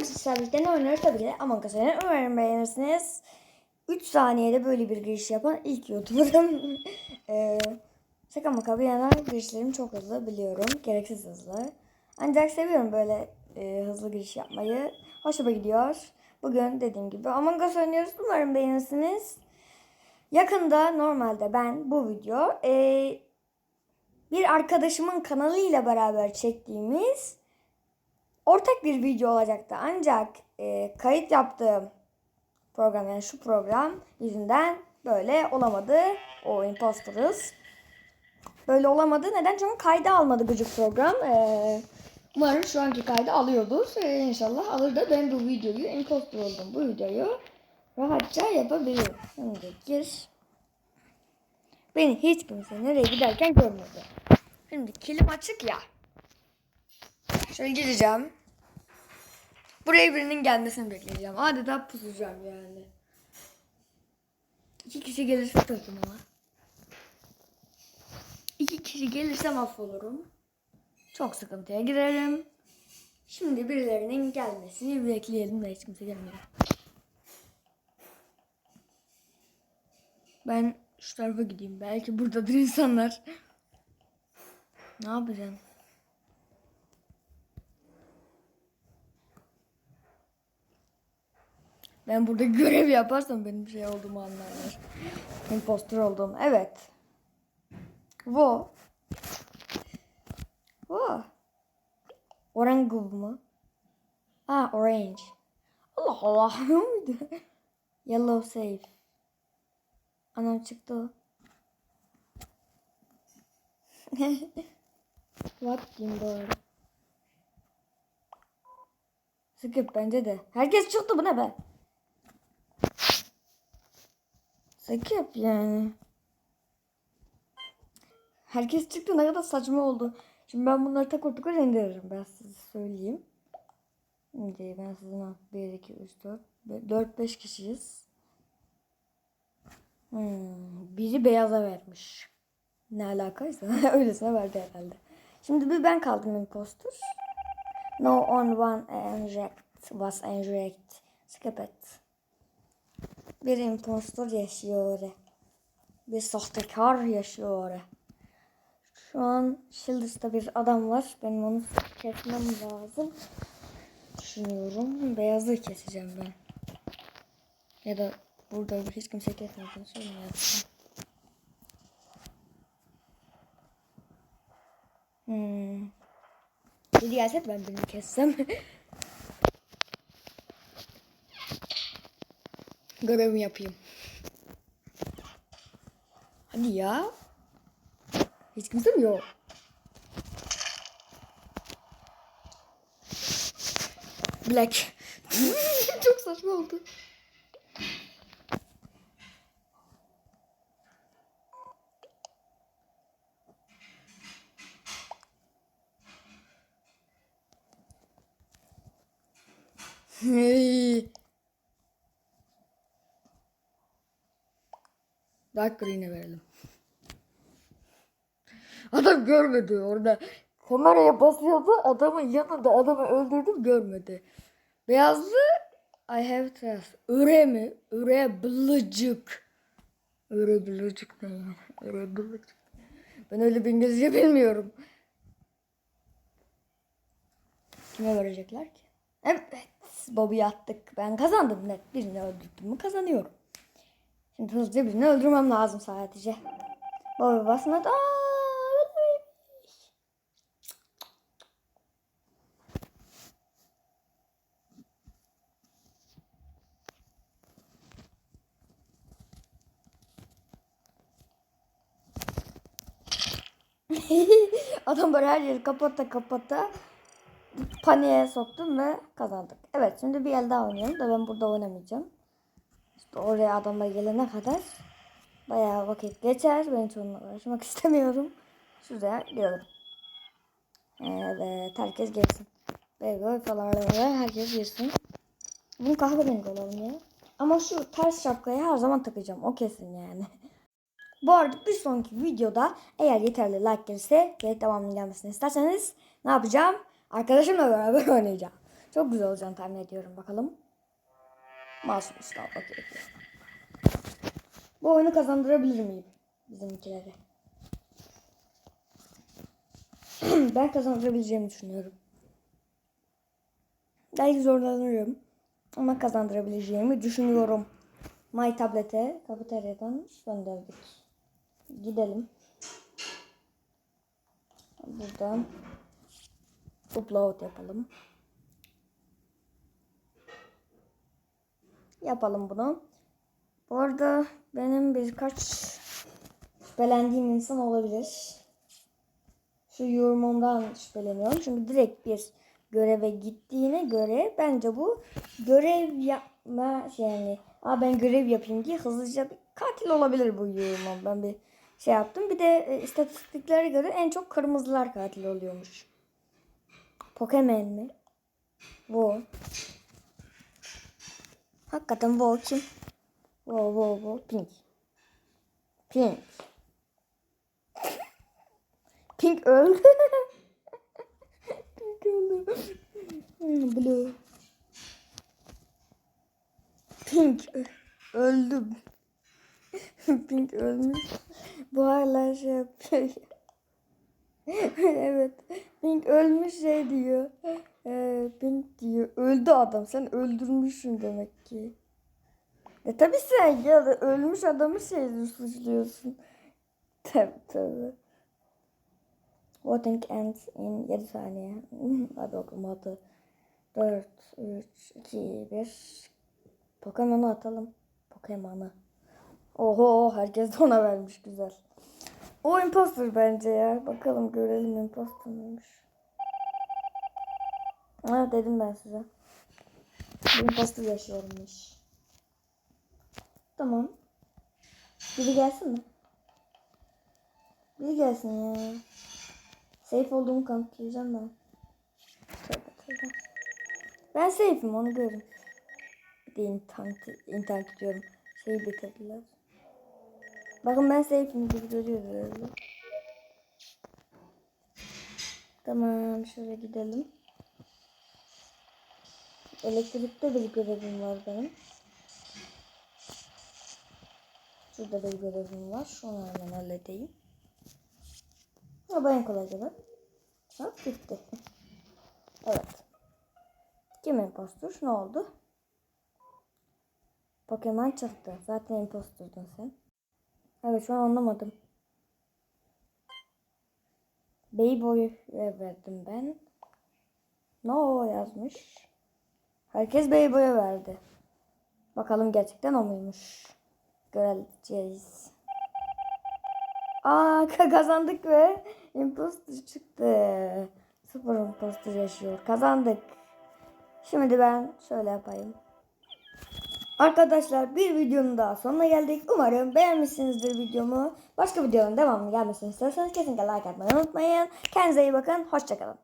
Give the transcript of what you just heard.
sizlerle birlikte ne oynuyoruz tabii ki de Among Us oynuyoruz. Umarım beğenirsiniz. 3 saniyede böyle bir giriş yapan ilk YouTuber'ım. ee, şaka maka bir yana girişlerim çok hızlı biliyorum. Gereksiz hızlı. Ancak seviyorum böyle e, hızlı giriş yapmayı. Hoşuma gidiyor. Bugün dediğim gibi Among Us oynuyoruz. Umarım beğenirsiniz. Yakında normalde ben bu video e, bir arkadaşımın kanalıyla beraber çektiğimiz ortak bir video olacaktı. Ancak e, kayıt yaptığım program yani şu program yüzünden böyle olamadı. O imposterız. Böyle olamadı. Neden? Çünkü kaydı almadı gıcık program. E, umarım şu anki kaydı alıyordur. E, inşallah alır da ben bu videoyu imposter oldum. Bu videoyu rahatça yapabilirim. Şimdi gir. Beni hiç kimse nereye giderken görmedi. Şimdi kilim açık ya. Şöyle gireceğim. Buraya birinin gelmesini bekleyeceğim. Adeta pusacağım yani. İki kişi gelirse takım ama. İki kişi gelirse mahvolurum. Çok sıkıntıya girerim. Şimdi birilerinin gelmesini bekleyelim de hiç kimse gelmiyor. Ben şu tarafa gideyim. Belki buradadır insanlar. Ne yapacağım? Ben burada görev yaparsam benim şey olduğumu anlarlar. Impostor olduğum. Evet. Bu. Bu. Orangub mu? Ha orange. Allah Allah. Yellow safe. Anam çıktı. What doğru. Skip bence de. Herkes çıktı bu ne be? Skip yani. Herkes çıktı ne kadar saçma oldu. Şimdi ben bunları takır takır indiririm ben size söyleyeyim. Şimdi ben sizin 1, 2, 3, 4, 4, 5 kişiyiz. Hmm, biri beyaza vermiş. Ne alakaysa öylesine verdi herhalde. Şimdi bir ben kaldım impostor. No on one inject was inject. Skip it. Bir impostor yaşıyor. Bir sahtekar yaşıyor. Şu an Shieldis'ta bir adam var. Benim onu kesmem lazım. Düşünüyorum. Beyazı keseceğim ben. Ya da burada hiç kimse kesmediğini söylemiyorum. Hmm. Biri gelse ben birini kessem. Görevimi yapayım. Hadi ya. Hiç kimse mi yok? Black. Çok saçma oldu. Hey. Dark Green'e verelim. Adam görmedi orada. Kameraya basıyordu. Adamın yanında adamı öldürdüm görmedi. Beyazlı I have trust. Öre mi? Öre bılıcık. Öre bılıcık ne ya? Öre bılıcık. Ben öyle bir İngilizce bilmiyorum. Kime verecekler ki? Evet. Bobby'yi attık. Ben kazandım net. Birini öldürdüm mü kazanıyorum. Şimdi hızlıca birini öldürmem lazım sadece. Basmadı. Aa, öldürmeymiş. Adam böyle her yeri kapata kapata paniğe soktum ve kazandık. Evet şimdi bir el daha oynayalım da ben burada oynamayacağım. İşte oraya adamlar gelene kadar bayağı vakit geçer. Ben hiç onunla uğraşmak istemiyorum. Şuraya girelim. Evet herkes gelsin. Beygoy falan herkes girsin. Bunu kahverengi olalım ya. Ama şu ters şapkayı her zaman takacağım. O kesin yani. Bu arada bir sonraki videoda eğer yeterli like gelirse ve devamlı gelmesini isterseniz ne yapacağım? Arkadaşımla beraber oynayacağım. Çok güzel olacağını tahmin ediyorum bakalım. Masum İslam okey. Bu oyunu kazandırabilir miyim bizimkilere? ben kazandırabileceğimi düşünüyorum. Belki zorlanırım. Ama kazandırabileceğimi düşünüyorum. My tablete kafeteryadan gönderdik. Gidelim. Buradan upload yapalım. Yapalım bunu. Bu arada benim birkaç şüphelendiğim insan olabilir. Şu yorumumdan şüpheleniyorum. Çünkü direkt bir göreve gittiğine göre bence bu görev yapma şey yani Aa ben görev yapayım diye hızlıca bir katil olabilir bu yorumum. Ben bir şey yaptım. Bir de e, istatistiklere göre en çok kırmızılar katil oluyormuş. Pokemon mi? Bu. Hakikaten bu kim? Bu bu bu Pink. Pink. Pink öldü. Pink öldü. Hmm, Blue. Pink öldüm. Pink ölmüş. Bu hala şey yapıyor. evet. Pink ölmüş şey diyor. Ee, Pink diyor. Öldü adam. Sen öldürmüşsün demek ki. E tabi sen ya da ölmüş adamı şey suçluyorsun. Tabi tabi. Voting ends in 7 saniye. Hadi bakalım hadi. 4, 3, 2, 1. Pokemon'u atalım. Pokemon'u. Oho herkes de ona vermiş güzel. O imposter bence ya. Bakalım görelim imposter mıymış. Ha dedim ben size. Bir imposter yaşıyormuş. Tamam. Biri gelsin mi? Biri gelsin ya. Safe olduğumu kanıtlayacağım ben. Tövbe tövbe. Ben safe'im onu görün. Bir de internet, internet diyorum. Şeyi bitirdiler. Bakın ben gibi görüyoruz öyle. Tamam şöyle gidelim. Elektrikte bir görevim var benim. Şurada bir görevim var. Şunu hemen halledeyim. Ama en kolay görev. Bitti. evet. Kim impostor? Ne oldu? Pokemon çıktı. Zaten impostordun sen. Evet şu an anlamadım. Beyboy verdim ben. No yazmış. Herkes Beyboy'a verdi. Bakalım gerçekten o muymuş. Göreceğiz. Aa kazandık ve imposter çıktı. Sıfır imposter yaşıyor. Kazandık. Şimdi ben şöyle yapayım. Arkadaşlar bir videonun daha sonuna geldik. Umarım beğenmişsinizdir videomu. Başka videonun devamını gelmesini istiyorsanız kesinlikle like atmayı unutmayın. Kendinize iyi bakın. Hoşçakalın.